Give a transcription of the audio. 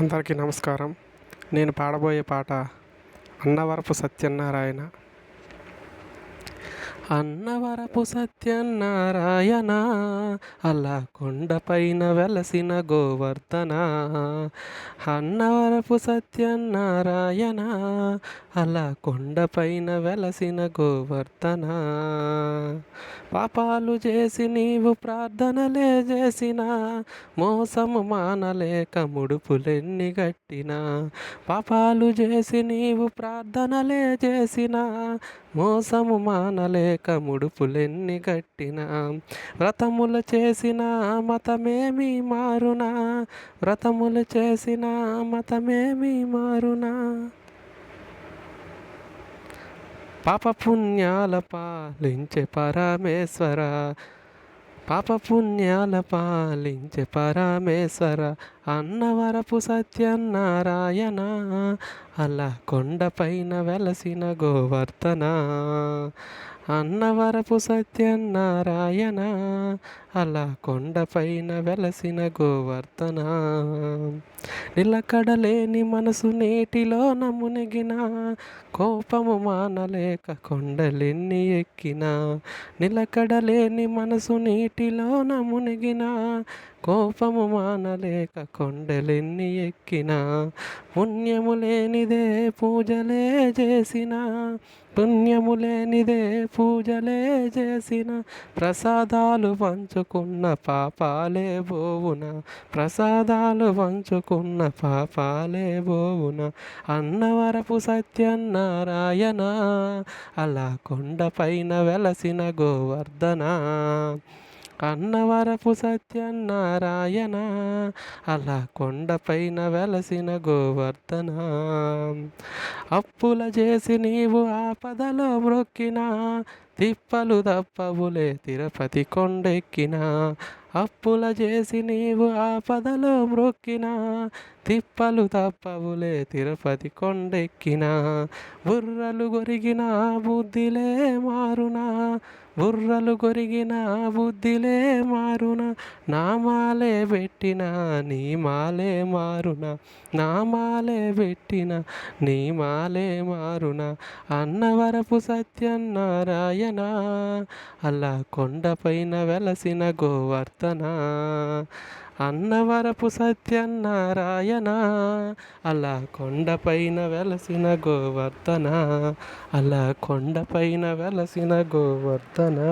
అందరికీ నమస్కారం. నేను పాడబోయే పాట అన్నవరపు సత్యనారాయణ. అన్నవరపు సత్యనారాయణ అలా కొండపైన వెలసిన గోవర్ధన. అన్నవరపు సత్యనారాయణ అలా కొండపైన వెలసిన గోవర్ధన. పాపాలు చేసి నీవు ప్రార్థనలే చేసిన మోసము మానలేక ముడుపులెన్ని గట్టిన. పాపాలు చేసి నీవు ప్రార్థనలే చేసిన మోసము మానలేక ముడుపులెన్ని కట్టినా వ్రతములు చేసిన మతమేమి మారునా వ్రతములు చేసిన మతమేమి మారునా. పాపపుణ్యాల పాలించే పరమేశ్వర పాపపుణ్యాల పాలించే పరమేశ్వర అన్నవరపు సత్యనారాయణ అలా కొండపైన వెలసిన గోవర్ధన. అన్నవరపు సత్యనారాయణ అలా కొండపైన వెలసిన గోవర్ధన. నిలకడలేని మనసు నీటిలో మునిగిన కోపము మానలేక కొండలెన్ని ఎక్కిన. నిలకడలేని మనసు నీటిలో మునిగిన కోపము మానలేక కొండలెన్ని ఎక్కిన పుణ్యము లేనిదే పూజలే చేసిన పుణ్యము లేనిదే పూజలే చేసిన ప్రసాదాలు పంచుకున్న పాపాలే బోవున ప్రసాదాలు పంచుకున్న పాపాలే బోవున అన్నవరపు సత్యన్నారాయణ అలా కొండపైన వెలసిన గోవర్ధన. కన్నవరపు సత్యనారాయణ అలా కొండపైన వెలసిన గోవర్ధన. అప్పుల చేసి నీవు ఆపదలో మ్రొక్కిన తిప్పలు తప్పవులే తిరుపతి కొండెక్కిన. అప్పుల చేసి నీవు ఆపదలో మ్రొక్కిన తిప్పలు తప్పవులే తిరుపతి కొండెక్కిన. బుర్రలు గొరిగిన బుద్ధిలే మారునా. బుర్రలు గొరిగిన బుద్ధిలే మారున నామాలే పెట్టిన నీ మాలే మారున నామాలే పెట్టిన నీ మాలే మారున. అన్నవరపు సత్యన్నారాయణ అలా కొండపైన వెలసిన గోవర్ధన. అన్నవరపు సత్యన్నారాయణ అలా కొండపైన వెలసిన గోవర్ధన అలా కొండపైన వెలసిన గోవర్ధన. na